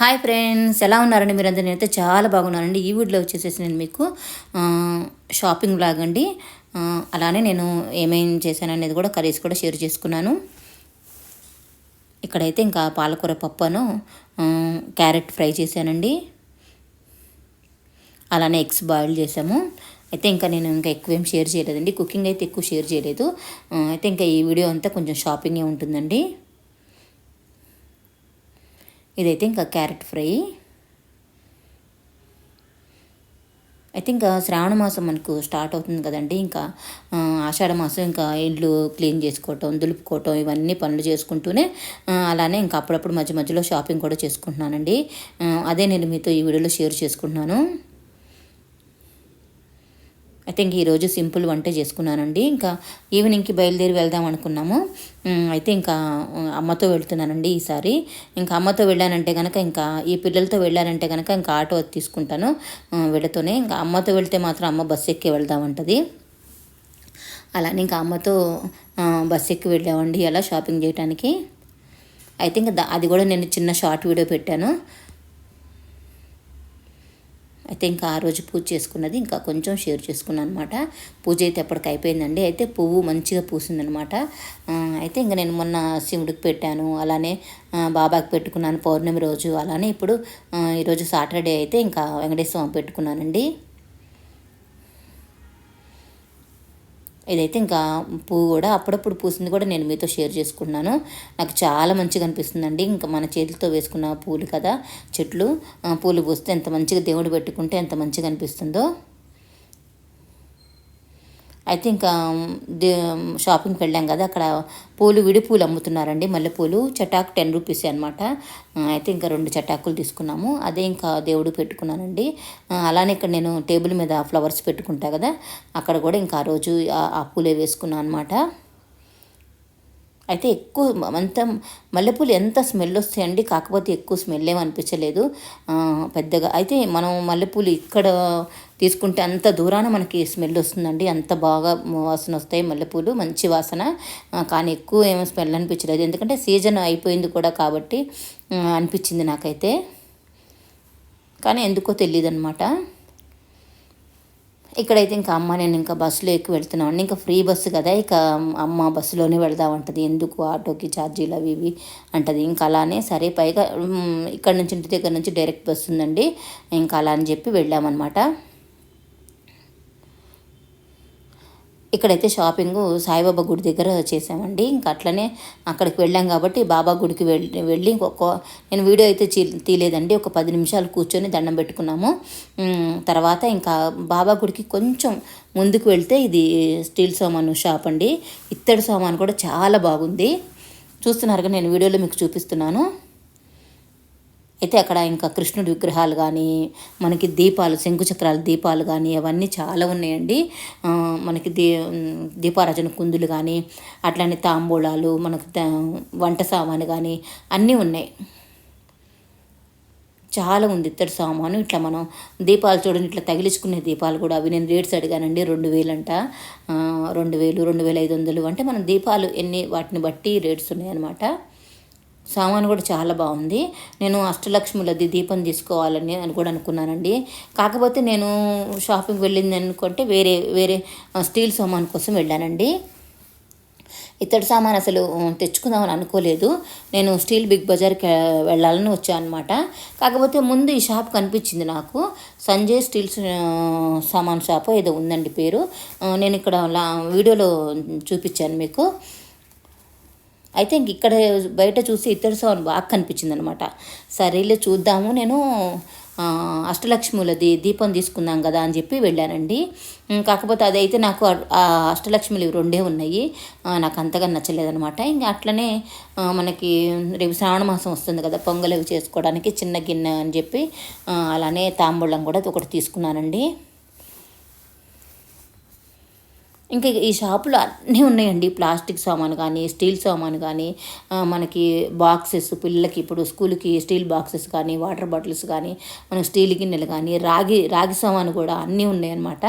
Hi friends ఎలా ఉన్నారండి మీరందరూ? నేనైతే చాలా బాగున్నానండి. ఈ వీడియోలో వచ్చేసేసి నేను మీకు షాపింగ్ బ్లాగ్ అండి. అలానే నేను ఏమేం చేశాను అనేది కూడా కర్రీస్ కూడా షేర్ చేసుకున్నాను. ఇక్కడైతే ఇంకా పాలకూర పప్పును క్యారెట్ ఫ్రై చేశానండి. అలానే ఎగ్స్ బాయిల్ చేసాము అయితే ఇంకా నేను ఇంకా ఎక్కువ ఏం షేర్ చేయలేదండి. కుకింగ్ అయితే ఎక్కువ షేర్ చేయలేదు. అయితే ఇంకా ఈ వీడియో అంతా కొంచెం షాపింగే ఉంటుందండి. ఇదైతే ఇంకా క్యారెట్ ఫ్రై. అయితే ఇంకా శ్రావణ మాసం మనకు స్టార్ట్ అవుతుంది కదండి. ఇంకా ఆషాఢ మాసం ఇంకా ఇల్లు క్లీన్ చేసుకోవటం దులుపుకోవటం ఇవన్నీ పనులు చేసుకుంటూనే అలానే ఇంకా అప్పుడప్పుడు మధ్య మధ్యలో షాపింగ్ కూడా చేసుకుంటున్నానండి. అదే నేను మీతో ఈ వీడియోలో షేర్ చేసుకుంటున్నాను. అయితే ఇంక ఈరోజు సింపుల్ వంట చేసుకున్నానండి. ఇంకా ఈవినింగ్కి బయలుదేరి వెళ్దాం అనుకున్నాము. అయితే ఇంకా అమ్మతో వెళ్తున్నానండి ఈసారి. ఇంకా అమ్మతో వెళ్ళానంటే కనుక ఇంకా ఈ పిల్లలతో వెళ్ళానంటే కనుక ఇంకా ఆటో తీసుకుంటాను. ఉమ్, వీళ్ళతోనే. ఇంకా అమ్మతో వెళ్తే మాత్రం అమ్మ బస్సు ఎక్కి వెళ్దామంటది. అలానే ఇంకా అమ్మతో బస్సు ఎక్కి వెళ్ళామండి అలా షాపింగ్ చేయడానికి అయితే ఇంకా అది కూడా నేను చిన్న షార్ట్ వీడియో పెట్టాను. అయితే ఇంకా ఆ రోజు పూజ చేసుకున్నది ఇంకా కొంచెం షేర్ చేసుకున్నాను అనమాట పూజ అయితే ఎప్పటికి అయిపోయిందండి. అయితే పువ్వు మంచిగా పూసిందనమాట అయితే ఇంకా నేను మొన్న శివుడికి పెట్టాను. అలానే బాబాకి పెట్టుకున్నాను పౌర్ణమి రోజు. అలానే ఇప్పుడు ఈరోజు సాటర్డే అయితే ఇంకా వెంకటేశ్వర స్వామి పెట్టుకున్నానండి. ఇదైతే ఇంకా పువ్వు కూడా అప్పుడప్పుడు పూసింది కూడా నేను మీతో షేర్ చేసుకున్నాను. నాకు చాలా మంచిగా అనిపిస్తుందండి. ఇంకా మన చేతితో వేసుకున్న పూలు కదా చెట్లు పూలు పూస్తే ఎంత మంచిగా దేవుడు పెట్టుకుంటే ఎంత మంచిగా అనిపిస్తుందో. అయితే ఇంకా దే షాపింగ్కి వెళ్ళాం కదా అక్కడ పూలు విడి పూలు అమ్ముతున్నారండి మల్లెపూలు. చటాకు టెన్ రూపీస్ అనమాట అయితే ఇంకా రెండు చటాకులు తీసుకున్నాము. అదే ఇంకా దేవుడు పెట్టుకున్నానండి. అలానే ఇక్కడ నేను టేబుల్ మీద ఫ్లవర్స్ పెట్టుకుంటా కదా అక్కడ కూడా ఇంకా ఆ రోజు ఆ- ఆ పూలే వేసుకున్నాను అనమాట అయితే ఎక్కువ అంత మల్లెపూలు ఎంత స్మెల్ వస్తాయండి కాకపోతే ఎక్కువ స్మెల్ ఏమనిపించలేదు పెద్దగా అయితే మనం మల్లెపూలు ఇక్కడ తీసుకుంటే అంత దూరాన మనకి స్మెల్ వస్తుందండి. అంత బాగా వాసన వస్తాయి. మల్లెపూలు మంచి వాసన. కానీ ఎక్కువ ఏమో స్మెల్ అనిపించలేదు. ఎందుకంటే సీజన్ అయిపోయింది కూడా కాబట్టి అనిపించింది నాకైతే. కానీ ఎందుకో తెలియదు అనమాట ఇక్కడైతే ఇంకా అమ్మ నేను ఇంకా బస్సులో ఎక్కువ వెళ్తున్నాను ఇంకా ఫ్రీ బస్సు కదా. ఇక అమ్మ బస్సులోనే వెళ్దామంటది ఎందుకు ఆటోకి ఛార్జీలు అవి ఇవి అంటది. ఇంకా అలానే సరే పైగా ఇక్కడ నుంచి ఇంటి దగ్గర నుంచి డైరెక్ట్ బస్సు ఉందండి. ఇంకా అలా అని చెప్పి వెళ్ళామన్నమాట. ఇక్కడైతే షాపింగ్ సాయిబాబా గుడి దగ్గర చేసామండి ఇంకా అట్లనే అక్కడికి వెళ్ళాం కాబట్టి బాబా గుడికి వెళ్ళి వెళ్ళి ఇంకొక నేను వీడియో అయితే చీ- తీయలేదండి. ఒక పది నిమిషాలు కూర్చొని దండం పెట్టుకున్నాము. తర్వాత ఇంకా బాబా గుడికి కొంచెం ముందుకు వెళ్తే ఇది స్టీల్ సామాను షాప్ అండి. ఇత్తడి సామాను కూడా చాలా బాగుంది. చూస్తున్నారుగా నేను వీడియోలో మీకు చూపిస్తున్నాను. అయితే అక్కడ ఇంకా కృష్ణుడి విగ్రహాలు కానీ మనకి దీపాలు శంకుచక్రాల దీపాలు కానీ అవన్నీ చాలా ఉన్నాయండి. మనకి దీ దీపారాజన కుందులు కానీ అట్లానే తాంబూలాలు మనకు వంట సామాను కానీ అన్నీ ఉన్నాయి. చాలా ఉంది ఇత్తడి సామాను. ఇట్లా మనం దీపాలు చూడండి ఇట్లా తగిలించుకునే దీపాలు కూడా అవి నేను రేట్స్ అడిగానండి రెండు వేలంట. రెండు వేలు రెండు వేల ఐదు వందలు అంటే మనం దీపాలు ఎన్ని వాటిని బట్టి రేట్స్ ఉన్నాయన్నమాట. సామాను కూడా చాలా బాగుంది. నేను అష్టలక్ష్ములది దీపం తీసుకోవాలని అని కూడా అనుకున్నానండి. కాకపోతే నేను షాపింగ్ వెళ్ళింది అనుకుంటే వేరే వేరే స్టీల్ సామాన్ కోసం వెళ్ళానండి. ఇతడి సామాన్ అసలు తెచ్చుకుందామని అనుకోలేదు. నేను స్టీల్ బిగ్ బజార్కి వెళ్ళాలని వచ్చాను అనమాట కాకపోతే ముందు ఈ షాప్ కనిపించింది నాకు. సంజయ్ స్టీల్ సామాన్ షాప్ ఏదో ఉందండి పేరు. నేను ఇక్కడ లా వీడియోలో చూపించాను మీకు. అయితే ఇంక ఇక్కడ బయట చూసి ఇత్తడి సామాన్ బాగా కనిపించింది అనమాట సరేలే చూద్దాము నేను అష్టలక్ష్ములది దీపం తీసుకుందాం కదా అని చెప్పి వెళ్ళానండి. కాకపోతే అదైతే నాకు అష్టలక్ష్మిలు అష్టలక్ష్ములు ఇవి రెండే ఉన్నాయి. నాకు అంతగా నచ్చలేదనమాట ఇంకా అట్లనే మనకి రేపు శ్రావణ మాసం వస్తుంది కదా పొంగల్ చేసుకోవడానికి చిన్న గిన్నె అని చెప్పి అలానే తాంబూలం కూడా ఒకటి తీసుకున్నానండి. ఇంకా ఈ షాపులో అన్నీ ఉన్నాయండి. ప్లాస్టిక్ సామాను కానీ స్టీల్ సామాను కానీ మనకి బాక్సెస్ పిల్లలకి ఇప్పుడు స్కూల్కి స్టీల్ బాక్సెస్ కానీ వాటర్ బాటిల్స్ కానీ మన స్టీల్ గిన్నెలు కానీ రాగి రాగి సామాను కూడా అన్నీ ఉన్నాయన్నమాట.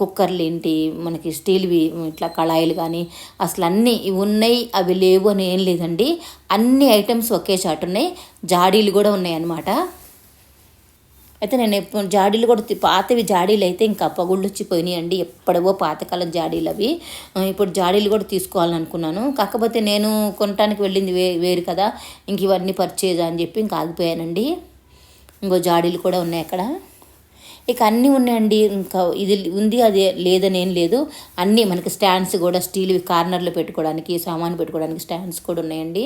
కుక్కర్లు ఏంటి మనకి స్టీల్వి ఇట్లా కళాయిలు కానీ అసలు అన్నీ ఇవి ఉన్నాయి అవి లేవు అని ఏం లేదండి. అన్ని ఐటమ్స్ ఒకే చాటు ఉన్నాయి జాడీలు కూడా ఉన్నాయన్నమాట. అయితే నేను ఎప్పుడు జాడీలు కూడా పాతవి జాడీలు అయితే ఇంకా పగుళ్ళు వచ్చిపోయినాయండి. అండి ఎప్పుడవో పాతకాలం జాడీలు అవి. ఇప్పుడు జాడీలు కూడా తీసుకోవాలని అనుకున్నాను కాకపోతే నేను కొనటానికి వెళ్ళింది వే వేరు కదా. ఇంక ఇవన్నీ పర్చేజ్ అని చెప్పి ఇంకా ఆగిపోయానండి. ఇంకో జాడీలు కూడా ఉన్నాయి అక్కడ. ఇక అన్నీ ఉన్నాయండి. ఇంకా ఇది ఉంది అది లేదని ఏం లేదు. అన్నీ మనకి స్టాండ్స్ కూడా స్టీల్ కార్నర్లో పెట్టుకోవడానికి సామాను పెట్టుకోవడానికి స్టాండ్స్ కూడా ఉన్నాయండి.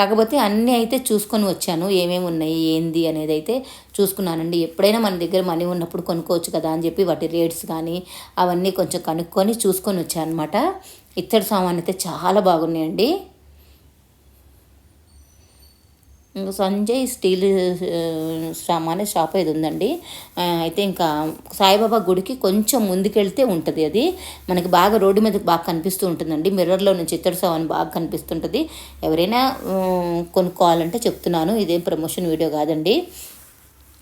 కాకపోతే అన్నీ అయితే చూసుకొని వచ్చాను. ఏమేమి ఉన్నాయి ఏంది అనేది అయితే చూసుకున్నానండి. ఎప్పుడైనా మన దగ్గర మనీ ఉన్నప్పుడు కొనుక్కోవచ్చు కదా అని చెప్పి వాటి రేట్స్ కానీ అవన్నీ కొంచెం కనుక్కొని చూసుకొని వచ్చాను అనమాట ఇత్తడి సామాన్ అయితే చాలా బాగున్నాయండి. సంజయ్ స్టీల్ శ్రమ అనే షాప్ ఏది ఉందండి. అయితే ఇంకా సాయిబాబా గుడికి కొంచెం ముందుకెళ్తే ఉంటుంది అది. మనకి బాగా రోడ్డు మీద బాగా కనిపిస్తూ ఉంటుందండి. మిర్రర్లో నుంచి ఇత్తడి సామాన్ బాగా కనిపిస్తుంటుంది. ఎవరైనా కొనుక్కోవాలంటే చెప్తున్నాను. ఇదేం ప్రమోషన్ వీడియో కాదండి.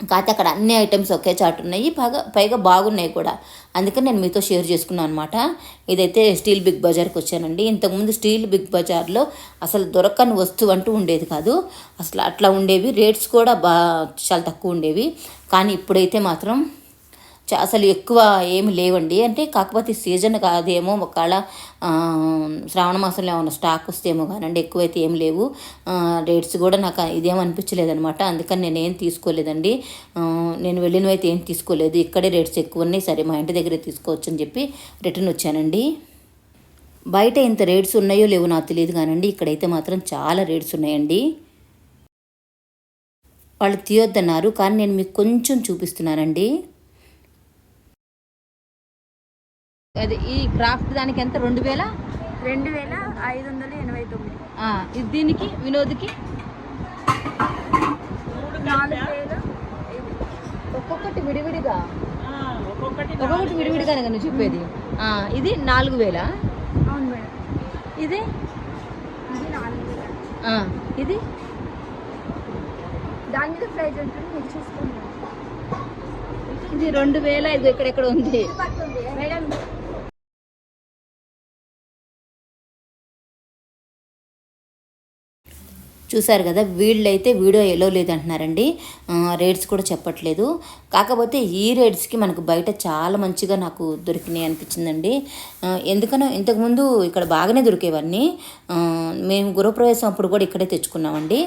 కాకపోతే అక్కడ అన్ని ఐటమ్స్ ఒకే చాటు ఉన్నాయి. బాగా పైగా బాగున్నాయి కూడా. అందుకని నేను మీతో షేర్ చేసుకున్నాను అనమాట ఇదైతే స్టీల్ బిగ్ బజార్కి వచ్చానండి. ఇంతకుముందు స్టీల్ బిగ్ బజార్లో అసలు దొరకని వస్తువు అంటూ ఉండేది కాదు. అసలు అట్లా ఉండేవి. రేట్స్ కూడా బా చాలా తక్కువ ఉండేవి. కానీ ఇప్పుడైతే మాత్రం అసలు ఎక్కువ ఏమి లేవండి. అంటే కాకపోతే సీజన్ కాదేమో ఒకవేళ శ్రావణ మాసంలో ఏమైనా స్టాక్ వస్తేమో కానండి ఎక్కువైతే ఏం లేవు. రేట్స్ కూడా నాకు ఇదేం అనిపించలేదు అందుకని నేను ఏం తీసుకోలేదండి. నేను వెళ్ళినవి అయితే ఏం తీసుకోలేదు. ఇక్కడే రేట్స్ ఎక్కువ ఉన్నాయి సరే మా ఇంటి దగ్గరే తీసుకోవచ్చు అని చెప్పి రిటర్న్ వచ్చానండి. బయట ఇంత రేట్స్ ఉన్నాయో లేవో నాకు తెలియదు కానండి. ఇక్కడైతే మాత్రం చాలా రేట్స్ ఉన్నాయండి. వాళ్ళు తీయొద్దన్నారు కానీ నేను మీకు కొంచెం చూపిస్తున్నానండి. అది ఈ క్రాఫ్ట్ దానికి ఎంత? రెండు వేల? రెండు వేల ఐదు వందల ఎనభై తొమ్మిది. ఇది దీనికి వినోద్కి? నాలుగు వేలు. ఒక్కొక్కటి విడివిడిగా? ఒక్కొక్కటి ఒక్కొక్కటి విడివిడిగానే కదా నువ్వు చెప్పేది? ఆ, ఇది నాలుగు వేల? అవును మేడం. ఇది? ఇది నాలుగు వేల. ఆ, ఇది? దాని మీద ప్రైజ్ ఉంటుంది ఇది రెండు వేల ఇది ఇక్కడెక్కడ ఉంది. చూశారు కదా వీళ్ళైతే వీడియో ఎలో లేదంటున్నారండి. రేట్స్ కూడా చెప్పట్లేదు. కాకపోతే ఈ రేట్స్కి మనకు బయట చాలా మంచిగా నాకు దొరికినాయి అనిపించిందండి. ఎందుకనో ఇంతకుముందు ఇక్కడ బాగానే దొరికేవన్నీ. మేము గృహప్రవేశం అప్పుడు కూడా ఇక్కడే తెచ్చుకున్నామండి.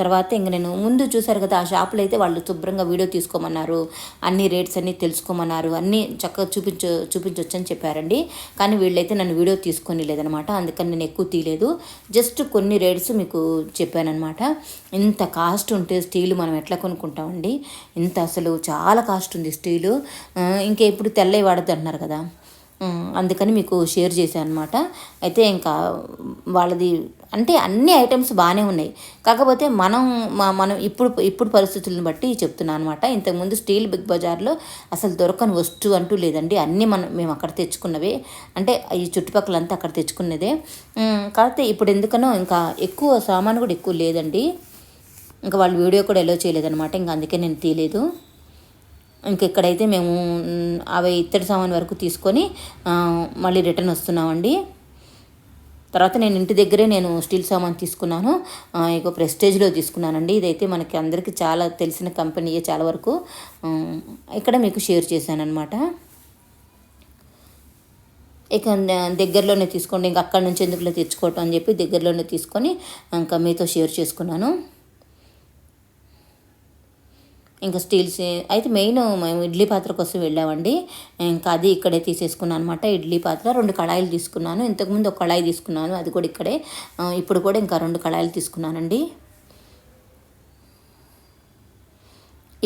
తర్వాత ఇంక నేను ముందు చూశారు కదా ఆ షాపులో అయితే వాళ్ళు శుభ్రంగా వీడియో తీసుకోమన్నారు అన్ని రేట్స్ అన్నీ తెలుసుకోమన్నారు అన్నీ చక్కగా చూపించు చూపించవచ్చు అని చెప్పారండి. కానీ వీళ్ళైతే నన్ను వీడియో తీసుకొని లేదనమాట అందుకని నేను ఎక్కువ తీయలేదు. జస్ట్ కొన్ని రేట్స్ మీకు చెప్పానమాట ఇంత కాస్ట్ ఉంటే స్టీల్ మనం ఎట్లా కొనుక్కుంటామండి? ఇంత అసలు చాలా కాస్ట్ ఉంది స్టీలు. ఇంకా ఇప్పుడు తెల్లవి వాడద్దు అంటున్నారు కదా. అందుకని మీకు షేర్ చేశాను అనమాట అయితే ఇంకా వాళ్ళది అంటే అన్ని ఐటమ్స్ బాగానే ఉన్నాయి. కాకపోతే మనం మనం ఇప్పుడు ఇప్పుడు పరిస్థితులను బట్టి చెప్తున్నాను అనమాట ఇంతకుముందు స్టీల్ బిగ్ బజార్లో అసలు దొరకని వస్తువు అంటూ లేదండి. అన్నీ మనం మేము అక్కడ తెచ్చుకున్నవే. అంటే ఈ చుట్టుపక్కలంతా అక్కడ తెచ్చుకున్నదే. కాకపోతే ఇప్పుడు ఎందుకనో ఇంకా ఎక్కువ సామాను కూడా ఎక్కువ లేదండి. ఇంకా వాళ్ళు వీడియో కూడా ఎలో చేయలేదన్నమాట. ఇంకా అందుకే నేను తీయలేదు. ఇంకెక్కడైతే మేము అవి ఇత్తడి సామాన్ వరకు తీసుకొని మళ్ళీ రిటర్న్ వస్తున్నామండి. తర్వాత నేను ఇంటి దగ్గరే నేను స్టీల్ సామాన్ తీసుకున్నాను. ఇక ప్రెస్టేజ్లో తీసుకున్నానండి. ఇదైతే మనకి అందరికీ చాలా తెలిసిన కంపెనీయే చాలా వరకు. ఇక్కడ మీకు షేర్ చేశాను అనమాట ఇక దగ్గరలోనే తీసుకోండి. ఇంకా అక్కడి నుంచి ఎందుకులో తెచ్చుకోవటం అని చెప్పి దగ్గరలోనే తీసుకొని ఇంకా మీతో షేర్ చేసుకున్నాను. ఇంకా స్టీల్స్ అయితే మెయిన్ మేము ఇడ్లీ పాత్ర కోసం వెళ్ళామండి. ఇంకా అది ఇక్కడే తీసేసుకున్నాను అనమాట ఇడ్లీ పాత్ర రెండు కళాయిలు తీసుకున్నాను. ఇంతకుముందు ఒక కళాయి తీసుకున్నాను. అది కూడా ఇక్కడే. ఇప్పుడు కూడా ఇంకా రెండు కళాయిలు తీసుకున్నానండి.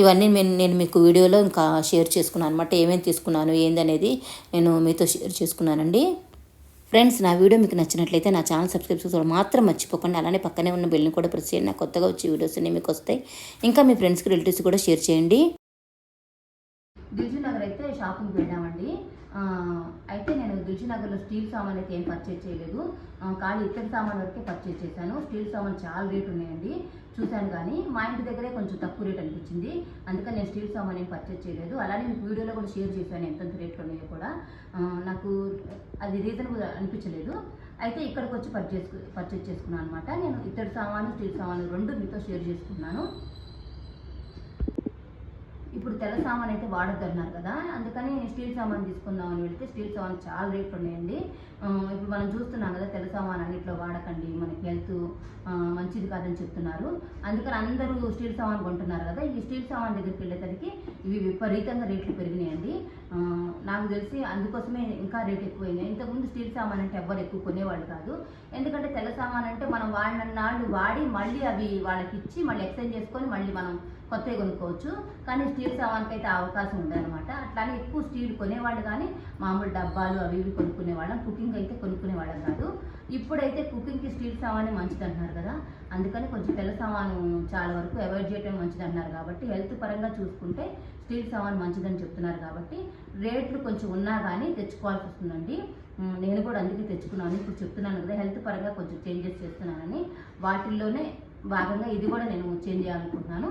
ఇవన్నీ నేను నేను మీకు వీడియోలో ఇంకా షేర్ చేసుకున్నాను అనమాట ఏమేమి తీసుకున్నాను ఏందనేది నేను మీతో షేర్ చేసుకున్నానండి. ఫ్రెండ్స్ నా వీడియో మీకు నచ్చినట్లయితే నా ఛానల్ సబ్స్క్రైబ్ చేసుకోవడం మాత్రం మర్చిపోకండి. అలానే పక్కనే ఉన్న బెల్ని కూడా ప్రెస్ చేయండి. నా కొత్తగా వచ్చే వీడియోస్ అన్నీ మీకు వస్తాయి. ఇంకా మీ ఫ్రెండ్స్కి రిలేటివ్స్ కూడా షేర్ చేయండి. దిల్జు నగర్ అయితే షాపింగ్కి వెళ్ళామండి. దిల్షునగర్లో స్టీల్ సామాన్ అయితే ఏం పర్చేజ్ చేయలేదు. ఖాళీ కానీ ఇత్తడి సామాన్ వరకే పర్చేజ్ చేశాను. స్టీల్ సామాన్ చాలా రేట్ ఉన్నాయండి. చూశాను కానీ మా ఇంటి దగ్గరే కొంచెం తక్కువ రేట్ అనిపించింది. అందుకని నేను స్టీల్ సామాన్ ఏం పర్చేజ్ చేయలేదు. అలానే మీకు వీడియోలో కూడా షేర్ చేశాను ఎంతెంత రేట్లు ఉన్నాయో కూడా. నాకు అది రీజనబుల్ అనిపించలేదు. అయితే ఇక్కడికి వచ్చి పర్చేస్ పర్చేజ్ చేసుకున్నాను అనమాట. నేను ఇత్తడి సామాను స్టీల్ సామాను రెండు మీతో షేర్ చేసుకున్నాను. ఇప్పుడు తెల్ల సామాన్ అయితే వాడద్దు అన్నారు కదా. అందుకని స్టీల్ సామాన్ తీసుకుందామని వెళ్తే స్టీల్ సామాన్ చాలా రేట్లు ఉన్నాయండి. ఇప్పుడు మనం చూస్తున్నాం కదా తెల్ల సామాన్ అన్నిట్లో వాడకండి మనకి హెల్త్ మంచిది కాదని చెప్తున్నారు. అందుకని అందరూ స్టీల్ సామాన్ కొంటున్నారు కదా. ఈ స్టీల్ సామాన్ దగ్గరికి వెళ్ళేసరికి ఇవి విపరీతంగా రేట్లు పెరిగినాయండి. నాకు తెలిసి అందుకోసమే ఇంకా రేట్ ఎక్కువైనాయి. ఇంతకుముందు స్టీల్ సామాన్ అంటే ఎవ్వరు ఎక్కువ కొనేవాళ్ళు కాదు. ఎందుకంటే తెల్ల సామాన్ అంటే మనం వాడిన నాళ్ళు వాడి మళ్ళీ అవి వాళ్ళకి ఇచ్చి మళ్ళీ ఎక్స్చేంజ్ చేసుకొని మళ్ళీ మనం కొత్తవి కొనుక్కోవచ్చు. కానీ స్టీల్ సామాన్కి అయితే అవకాశం ఉండదన్నమాట అట్లానే ఎక్కువ స్టీల్ కొనేవాళ్ళు కానీ మామూలు డబ్బాలు అవి ఇవి కొనుక్కునేవాళ్ళం. కుకింగ్ అయితే కొనుక్కునేవాళ్ళం కాదు. ఇప్పుడైతే కుకింగ్కి స్టీల్ సామానే మంచిది అంటున్నారు కదా. అందుకని కొంచెం తెల్ల సామాను చాలా వరకు అవాయిడ్ చేయడం మంచిది అంటున్నారు కాబట్టి హెల్త్ పరంగా చూసుకుంటే స్టీల్ సామాన్ మంచిదని చెప్తున్నారు కాబట్టి రేట్లు కొంచెం ఉన్నా కానీ తెచ్చుకోవాల్సి వస్తుందండి. నేను కూడా అందుకే తెచ్చుకున్నాను. ఇప్పుడు చెప్తున్నాను కదా హెల్త్ పరంగా కొంచెం చేంజెస్ చేస్తున్నానని. వాటిల్లోనే భాగంగా ఇది కూడా నేను చేంజ్ చేయాలనుకుంటున్నాను.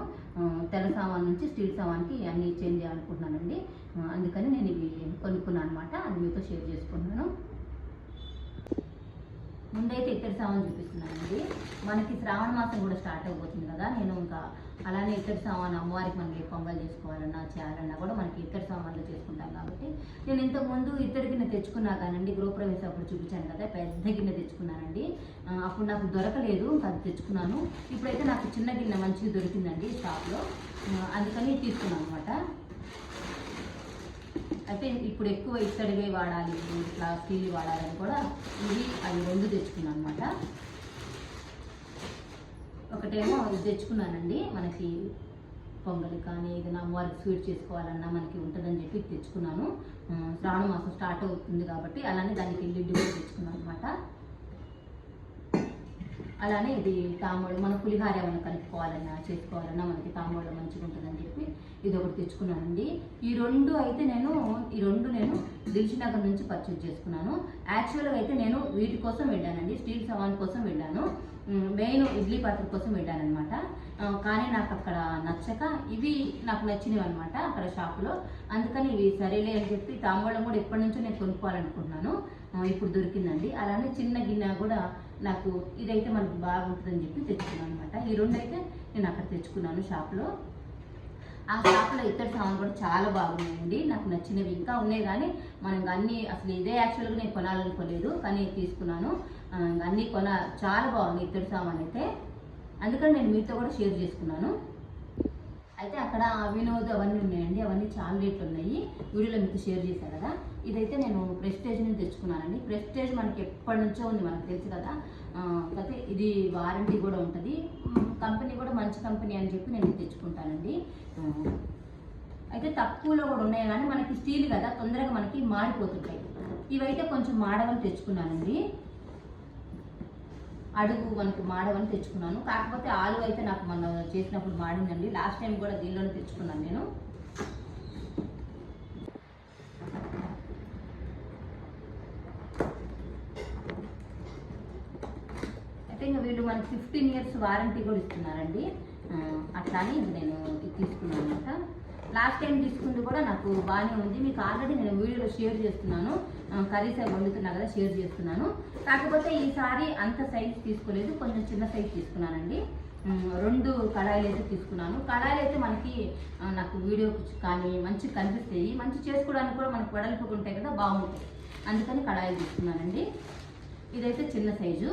తెల్ల సామాన్ నుంచి స్టీల్ సామాన్కి అన్నీ చేంజ్ చేయాలనుకుంటున్నానండి. అందుకని నేను ఇవి కొనుక్కున్నాను అనమాట అది మీతో షేర్ చేసుకుంటున్నాను. ముందైతే ఇత్తడి సామాన్ చూపిస్తున్నానండి మనకి శ్రావణ మాసం కూడా స్టార్ట్ అయిపోతుంది కదా నేను ఇంకా అలానే ఇత్తడి సామాన్ అమ్మవారికి మనకి పొంగల్ చేసుకోవాలన్నా చేయాలన్నా కూడా మనకి ఇత్తడి సామాన్లు చేసుకుంటాం కాబట్టి. నేను ఇంతకుముందు ఇత్తడి గిన్నె తెచ్చుకున్నా కానండి గృహప్రవేశం అప్పుడు చూపించాను కదా పెద్ద గిన్నె తెచ్చుకున్నానండి. అప్పుడు నాకు దొరకలేదు ఇంకా అది తెచ్చుకున్నాను. ఇప్పుడైతే నాకు చిన్న గిన్నె మంచిగా దొరికిందండి షాప్లో. అందుకని తీసుకున్నాను అనమాట అయితే ఇప్పుడు ఎక్కువ ఇత్తడివే వాడాలి ఇట్లా స్టీల్ వాడాలని కూడా ఇవి అవి రెండు తెచ్చుకున్నాను అనమాట ఒకటేమో ఇది తెచ్చుకున్నానండి మనకి పొంగల్ కానీ ఏదైనా అమ్మవారికి స్వీట్ చేసుకోవాలన్నా మనకి ఉంటుందని చెప్పి తెచ్చుకున్నాను. శ్రావణ మాసం స్టార్ట్ అవుతుంది కాబట్టి అలానే దానికి వెళ్ళి కూడా తెచ్చుకున్నాను అనమాట అలానే ఇది తాంబూలం మన పులిహార ఏమైనా కలుపుకోవాలన్నా చేసుకోవాలన్నా మనకి తాంబూలం మంచిగా ఉంటుందని చెప్పి ఇది ఒకటి తెచ్చుకున్నానండి. ఈ రెండు అయితే నేను ఈ రెండు నేను దిల్షునగర్ నుంచి పర్చేజ్ చేసుకున్నాను. యాక్చువల్గా అయితే నేను వీటి కోసం వెళ్ళానండి స్టీల్ సవాన్ కోసం వెళ్ళాను. మెయిన్ ఇడ్లీ పాత్ర కోసం వెళ్ళానమాట కానీ నాకు అక్కడ నచ్చక ఇవి నాకు నచ్చినవి అనమాట అక్కడ షాప్లో. అందుకని ఇవి సరేలే అని చెప్పి తాంబూలం కూడా ఎప్పటి నుంచో నేను కొనుక్కోవాలనుకుంటున్నాను. ఇప్పుడు దొరికిందండి. అలానే చిన్న గిన్నె కూడా నాకు ఇదైతే మనకు బాగుంటుందని చెప్పి తెచ్చుకున్నాను అనమాట ఈ రెండు అయితే నేను అక్కడ తెచ్చుకున్నాను షాప్లో. ఆ షాప్లో ఇత్తడి సామాన్ కూడా చాలా బాగున్నాయండి. నాకు నచ్చినవి ఇంకా ఉన్నాయి కానీ మనం అన్ని అసలు ఇదే యాక్చువల్గా నేను కొనాలనుకోలేదు కానీ తీసుకున్నాను. అన్నీ కొన చాలా బాగుంది ఇత్తడి సామాన్ అయితే. అందుకని నేను మీతో కూడా షేర్ చేసుకున్నాను. అయితే అక్కడ వినోద్ అవన్నీ ఉన్నాయండి. అవన్నీ చాలా రేట్లు ఉన్నాయి. వీడియోలో మీకు షేర్ చేశాను కదా. ఇదైతే నేను ప్రెస్టేజ్ నుంచి తెచ్చుకున్నానండి. ప్రెస్టేజ్ మనకి ఎప్పటి నుంచో ఉంది మనకు తెలుసు కదా. కాకపోతే అయితే ఇది వారంటీ కూడా ఉంటుంది. కంపెనీ కూడా మంచి కంపెనీ అని చెప్పి నేను తెచ్చుకుంటానండి. అయితే తక్కువలో కూడా ఉన్నాయి కానీ మనకి స్టీల్ కదా తొందరగా మనకి మాడిపోతుంటాయి. ఇవైతే కొంచెం మాడవని తెచ్చుకున్నానండి. అడుగు మనకు మాడవని తెచ్చుకున్నాను. కాకపోతే ఆలు అయితే నాకు మొన్న చేసినప్పుడు మాడిందండి. లాస్ట్ టైం కూడా దీనిలోనే తెచ్చుకున్నాను నేను. అయితే ఇంకా వీళ్ళు మనకి ఫిఫ్టీన్ ఇయర్స్ వారంటీ కూడా ఇస్తున్నారండి. అట్లానే ఇది నేను తీసుకున్నాను అనమాట లాస్ట్ టైం తీసుకుంది కూడా నాకు బాగానే ఉంది. మీకు ఆల్రెడీ నేను వీడియోలో షేర్ చేస్తున్నాను. కర్రీస్ అవి వండుతున్నా కదా షేర్ చేస్తున్నాను. కాకపోతే ఈసారి అంత సైజ్ తీసుకోలేదు. కొంచెం చిన్న సైజ్ తీసుకున్నానండి. రెండు కడాయిలు అయితే తీసుకున్నాను. కడాయిలు అయితే మనకి నాకు వీడియో కానీ మంచి కనిపిస్తాయి. మంచి చేసుకోవడానికి కూడా మనకు వెడల్పుగా ఉంటాయి కదా బాగుంటాయి. అందుకని కళాయిలు తీసుకున్నానండి. ఇదైతే చిన్న సైజు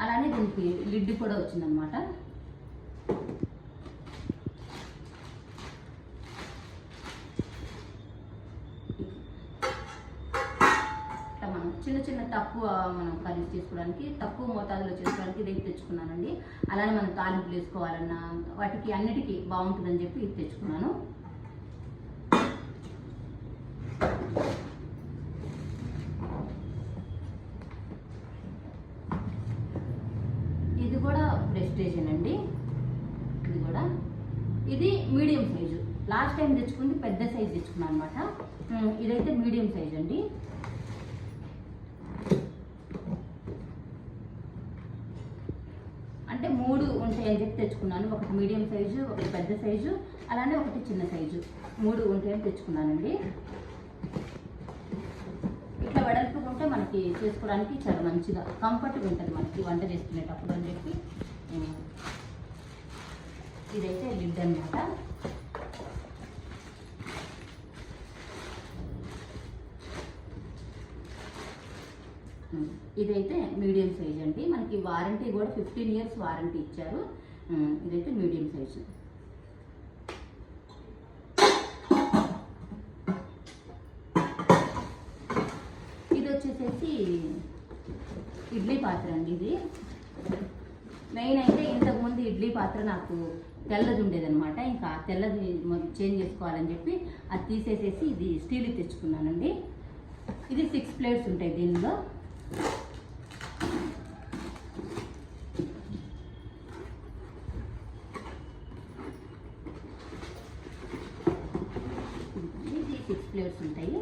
అలానే దీనికి లిడ్ కూడా వచ్చిందనమాట మనం చిన్న చిన్న తక్కువ మనం కర్రీస్ చేసుకోవడానికి తక్కువ మోతాదులో చేసుకోవడానికి ఇది తెచ్చుకున్నానండి. అలానే మనం తాలింపులు వేసుకోవాలన్నా వాటికి అన్నిటికీ బాగుంటుందని చెప్పి ఇది తెచ్చుకున్నాను ఇది కూడా అండి. ఇది కూడా. ఇది మీడియం సైజు. లాస్ట్ టైం తెచ్చుకుంది పెద్ద సైజు తెచ్చుకున్నాను అనమాట ఇదైతే మీడియం సైజ్ అండి. అంటే మూడు ఉంటాయని చెప్పి తెచ్చుకున్నాను. ఒకటి మీడియం సైజు ఒకటి పెద్ద సైజు అలానే ఒకటి చిన్న సైజు. మూడు ఉంటాయని తెచ్చుకున్నానండి. ఇట్లా వెడల్పుకుంటే ఉంటే మనకి చేసుకోవడానికి చాలా మంచిగా కంఫర్ట్గా ఉంటుంది మనకి వంట చేసుకునేటప్పుడు అని చెప్పి. ఇదైతే లిడ్ అనమాట ఇదైతే మీడియం సైజ్ అండి. మనకి వారంటీ కూడా ఫిఫ్టీన్ ఇయర్స్ వారంటీ ఇచ్చారు. ఇదైతే మీడియం సైజు. ఇది వచ్చేసేసి ఇడ్లీ పాత్ర అండి ఇది. మెయిన్ అయితే ఇంతకుముందు ఇడ్లీ పాత్ర నాకు తెల్లది ఉండేదనమాట ఇంకా తెల్లది చేంజ్ చేసుకోవాలని చెప్పి అది తీసేసేసి ఇది స్టీల్ తెచ్చుకున్నానండి. ఇది సిక్స్ ప్లేట్స్ ఉంటాయి దీనిలో ఇది సిక్స్ ప్లేట్స్ ఉంటాయి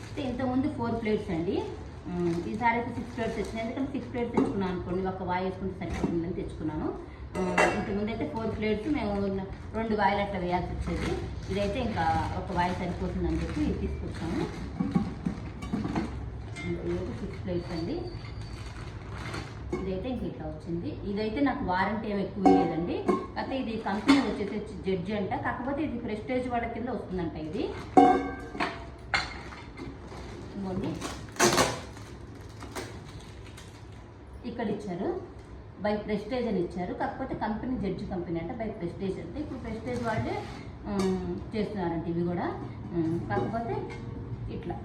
అయితే ఇంతకుముందు ఫోర్ ప్లేట్స్ అండి ఉమ్, ఈసారి అయితే సిక్స్ ప్లేట్స్ తెచ్చినాయి ఎందుకంటే సిక్స్ ప్లేట్స్ తెచ్చుకున్నాను అనుకోండి ఒక వాయి వేసుకుంటే సరిపోతుందని తెచ్చుకున్నాను. ఉమ్, ఇంతకుముందు అయితే ఫోర్ ప్లేట్స్ మేము రెండు వాయిల్ అట్లా వేయాల్సి వచ్చేది. ఇదైతే ఇంకా ఒక వాయిల్ సరిపోతుందని చెప్పి ఇది తీసుకొచ్చాము సిక్స్ ప్లేట్స్ అండి. ఇదైతే ఇంక ఇట్లా వచ్చింది. ఇదైతే నాకు వారంటీ ఏమి ఎక్కువ లేదండి కాకపోతే ఇది కంపెనీ వచ్చేసి జడ్జి అంట. కాకపోతే ఇది ప్రెస్టేజ్ వాడ కింద వస్తుందంట ఇది. ఇక్కడ ఇచ్చారు. బై ప్రెస్టేజ్ అని ఇచ్చారు. కాకపోతే కంపెనీ జడ్జి కంపెనీ అంటే బై ప్రెస్టేజ్ అంటే ఇప్పుడు ప్రెస్టేజ్ వాళ్ళే చేస్తున్నారంటే చేస్తున్నారంట ఇవి కూడా. కాకపోతే ఇట్లా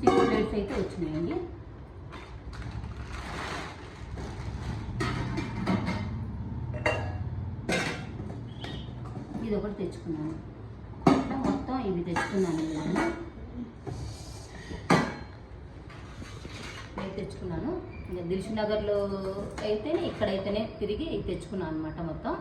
సిక్స్ ప్లేట్స్ అయితే వచ్చినాయండి. ఇది ఒకటి తెచ్చుకున్నాను. ఇట్లా మొత్తం ఇవి తెచ్చుకున్నాను తెచ్చుకున్నాను. ఇంకా నగర్లో అయితేనే ఇక్కడైతేనే తిరిగి తెచ్చుకున్నాను అనమాట మొత్తం.